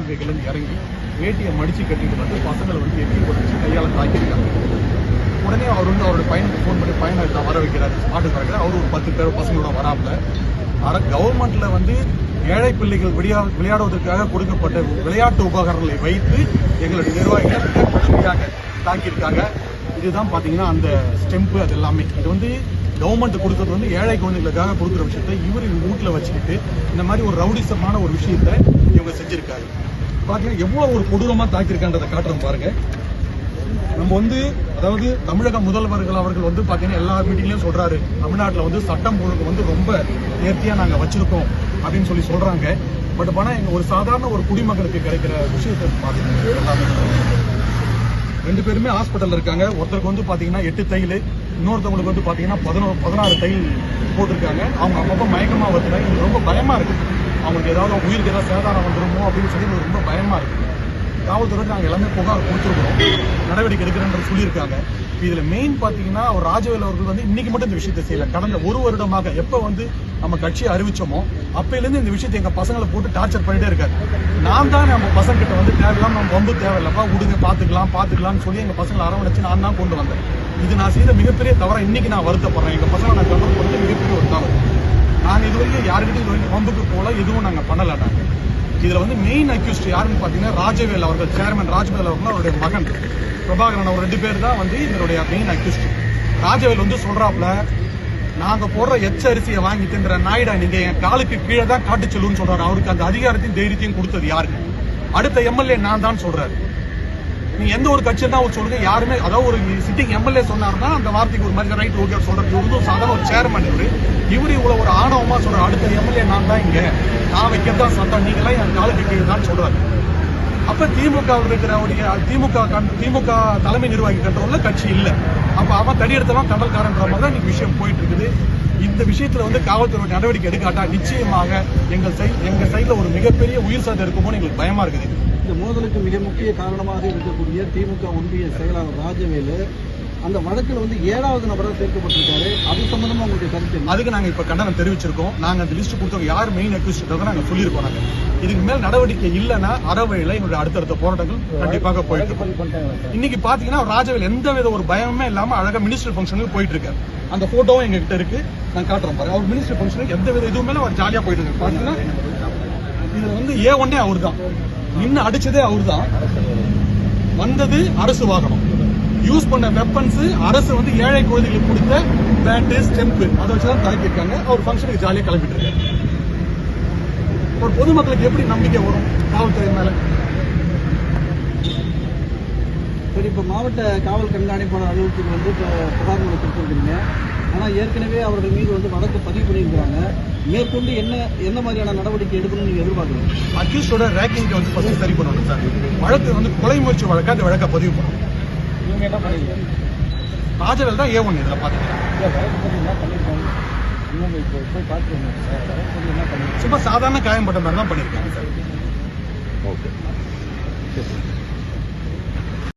Government vehicle இறங்கி வேட்டியை மடிச்சு கட்டிட்டு வந்து பசங்களை வந்து எப்படி உடச்சு கையால் தாக்கியிருக்காங்க. உடனே அவர் வந்து அவரோட பையனுக்கு ஃபோன் பண்ணி பையனை நான் வர வைக்கிறாரு ஸ்பாட்டுக்கு வர வைக்கிறார் அவர் ஒரு பத்து பேர் பசங்களோட வராமல் கவர்மெண்ட்ல வந்து ஏழை பிள்ளைகள் விளையா விளையாடுவதற்காக கொடுக்கப்பட்ட விளையாட்டு உபகரணங்களை வைத்து எங்களுடைய நிர்வாகிகள் தாக்கியிருக்காங்க இதுதான் பாத்தீங்கன்னா அந்த ஸ்டெம்பு அது எல்லாமே. இது வந்து கவர்மெண்ட் கொடுக்கறது வந்து ஏழை குழந்தைகளுக்காக கொடுக்குற விஷயத்தை இவர் இவங்க வீட்டில் வச்சுக்கிட்டு இந்த மாதிரி ஒரு ரவுடிசமான ஒரு விஷயத்தை இவங்க செஞ்சிருக்காங்க. பாத்தீங்கன்னா எவ்வளவு ஒரு கொடூரமா தாக்கியிருக்கான்றதை காட்டுறது பாருங்க. நம்ம வந்து அதாவது தமிழக முதல்வர்கள் அவர்கள் வந்து பாத்தீங்கன்னா எல்லா மீட்டிங்லயும் சொல்றாரு. தமிழ்நாட்டுல வந்து சட்டம் ஒழுங்கு வந்து ரொம்ப நேர்த்தியா நாங்க வச்சிருக்கோம் அப்படின்னு சொல்லி சொல்றாங்க. பட் ஆனால் எங்க ஒரு சாதாரண ஒரு குடிமகனுக்கு கிடைக்கிற விஷயத்தை பாத்தீங்கன்னா ரெண்டு பேருமே ஹாஸ்பிட்டல்ல இருக்காங்க. ஒருத்தருக்கு வந்து பாத்தீங்கன்னா எட்டு தையல் இன்னொருத்தவங்களுக்கு வந்து பாத்தீங்கன்னா பதினோ பதினாறு தையல் போட்டிருக்காங்க. அவங்க அப்பப்போ மயக்கமா வருது எனக்கு ரொம்ப பயமா இருக்கு. அவங்களுக்கு ஏதாவது உயிருக்கு ஏதாவது சேதாரம் வந்துருமோ அப்படின்னு சொல்லி ரொம்ப பயமா இருக்கு. காவல்துறைக்கு நாங்கள் எல்லாமே புகார் கொடுத்துருக்கோம் நடவடிக்கை எடுக்கிறேன் சொல்லியிருக்காங்க. இதுல மெயின் பாத்தீங்கன்னா ஒரு ராஜவேல் அவர்கள் வந்து இன்னைக்கு மட்டும் இந்த விஷயத்தை செய்யல. கடந்த ஒரு வருடமாக எப்ப வந்து நம்ம கட்சியை அறிவிச்சோமோ அப்பையிலேருந்து இந்த விஷயத்தை எங்க பசங்களை போட்டு டார்ச்சர் பண்ணிட்டே இருக்காரு. நான் தான் நம்ம பசங்க கிட்ட வந்து தேவையில்லாம நம்ம வம்பு தேவையில்லப்பா விடுங்க பாத்துக்கலாம் பாத்துக்கலாம்னு சொல்லி எங்க பசங்களை அரவணைச்சு நான் தான் கொண்டு வந்தேன். இது நான் செய்த மிகப்பெரிய தவறை இன்னைக்கு நான் வருத்தப்படுறேன். எங்க பசங்களை நான் கண்ட்ரோல் பண்ணது மிகப்பெரிய ஒரு தவறு. நாங்க இது வரைக்கும் யாருக்கிட்டையும் இது வரைக்கும் வம்புக்கு போல எதுவும் நாங்க பண்ணல நாங்க. இதுல வந்து மெயின் அக்யூஸ்ட் யாருன்னு பாத்தீங்கன்னா ராஜவேல் அவர்கள் சேர்மன் ராஜவேல் அவர்கள் அவருடைய மகன். பிரபாகரன் அவர் ரெண்டு பேர் தான் வந்து இதனுடைய மெயின் அக்யூஸ்ட் ராஜவேல் வந்து சொல்றாப்ல நாங்க போடுற எச்ச அரிசியை வாங்கி தின்ற நாயுடா நீங்க என் காலுக்கு கீழே தான் காட்டு சொல்லுன்னு சொல்றாரு. அவருக்கு அந்த அதிகாரத்தையும் தைரியத்தையும் கொடுத்தது யாருங்க? அடுத்த எம்எல்ஏ நான் தான் சொல்றாரு. நீங்க எந்த ஒரு கட்சியா தான் சொல்லுங்க. யாருமே அதாவது ஒரு சிட்டிங் எம்எல்ஏ சொன்னாருன்னா அந்த வார்த்தைக்கு ஒரு மாதிரி ரைட் ஓகே சொல்றாரு இவரு சாதாரண ஒரு சேர்மன் இவரு. இவரு இவ்வளவு ஒரு ஆணவமா சொல்ற அடுத்த எம்எல்ஏ நான் தான் இங்க. நான் வைக்கிறதா சட்டம். நீங்களாம் என் காலுக்கு வைக்கிறதான்னு தான் சொல்றாரு. அப்ப திமுக இருக்கிறவருடைய திமுக கண்- திமுக தலைமை நிர்வாகி கண்ட்ரோல்ல கட்சி இல்லை. அப்ப அவன் தடி எடுத்தவன் கடல்காரன்ற மாதிரி தான் விஷயம் போயிட்டு இருக்குது இந்த விஷயத்துல வந்து காவல்துறை நடவடிக்கை எடுக்காட்டா நிச்சயமாக எங்கள் சைட் எங்க சைட்ல ஒரு மிகப்பெரிய உயிர் சாதம் இருக்குமோன்னு எங்களுக்கு பயமா இருக்குது. இந்த மோதலுக்கு மிக முக்கிய காரணமாக இருக்கக்கூடிய திமுக ஒன்றிய செயலாளர் ராஜவேலு அந்த வழக்கில் வந்து ஏழாவது நபராக சேர்க்கப்பட்டிருக்காரு. அது சம்பந்தமா உங்களுடைய கருத்து? அதுக்கு நாங்க இப்ப கண்டனம் தெரிவிச்சிருக்கோம். நாங்க அந்த லிஸ்ட் கொடுத்தவங்க யார் மெயின் அக்யூஸ்ட் நாங்க சொல்லியிருக்கோம் நாங்க. இதுக்கு மேல் நடவடிக்கை இல்லைன்னா அறவழியில எங்களுடைய அடுத்தடுத்த போராட்டங்கள் கண்டிப்பாக போயிட்டு இருக்கும். இன்னைக்கு பாத்தீங்கன்னா ராஜவேல் எந்த வித ஒரு பயமே இல்லாம அழகா மினிஸ்டர் ஃபங்க்ஷனுக்கு போயிட்டு இருக்காரு. அந்த போட்டோவும் எங்க கிட்ட இருக்கு. நான் காட்டுறோம் பாருங்க அவர் மினிஸ்டர் ஃபங்க்ஷனுக்கு எந்த வித இதுவுமே அவர் ஜாலியா போயிட்டு இருக்காரு. பாத்தீங்கன்னா இதுல வந்து ஏ ஒன்னே அவர் தான் நின்று அடிச்சதே அவர் தான் வந்தது அரசு வாகனம். யூஸ் பண்ண வெப்பன்ஸ் அரசு வந்து ஏழை குழந்தைகளுக்கு கொடுத்த பேட்டு ஸ்டெம்பு அதை வச்சு தான் அவர் ஃபங்க்ஷனுக்கு ஜாலியாக கிளம்பிட்டு இருக்காரு. ஒரு பொதுமக்களுக்கு எப்படி நம்பிக்கை வரும்? காவல்துறை மேலே? சரி இப்போ மாவட்ட காவல் கண்காணிப்பாளர் அலுவலகத்துக்கு வந்து இப்போ புகார் மனு கொடுத்துருக்கீங்க. ஆனால் ஏற்கனவே அவர்கள் மீது வந்து வழக்கு பதிவு பண்ணியிருக்காங்க மேற்கொண்டு என்ன என்ன மாதிரியான நடவடிக்கை எடுக்கணும்னு நீங்கள் எதிர்பார்க்குறீங்க? அக்யூஸ்டோட ரேக்கிங் வந்து ஃபர்ஸ்ட் சரி பண்ணணும் சார். வழக்கு வந்து கொலை முயற்சி வழக்கு அந்த வழக்கை பதிவு பண்ணணும்? நீங்கள் என்ன பண்ணீங்க? ராஜவேல் தான் ஏ ஒன் இதில் பண்ணியிருக்காங்க. சும்மா சாதாரண காயம்பட்ட மாதிரி தான் பண்ணியிருக்காங்க சார். ஓகே. சரி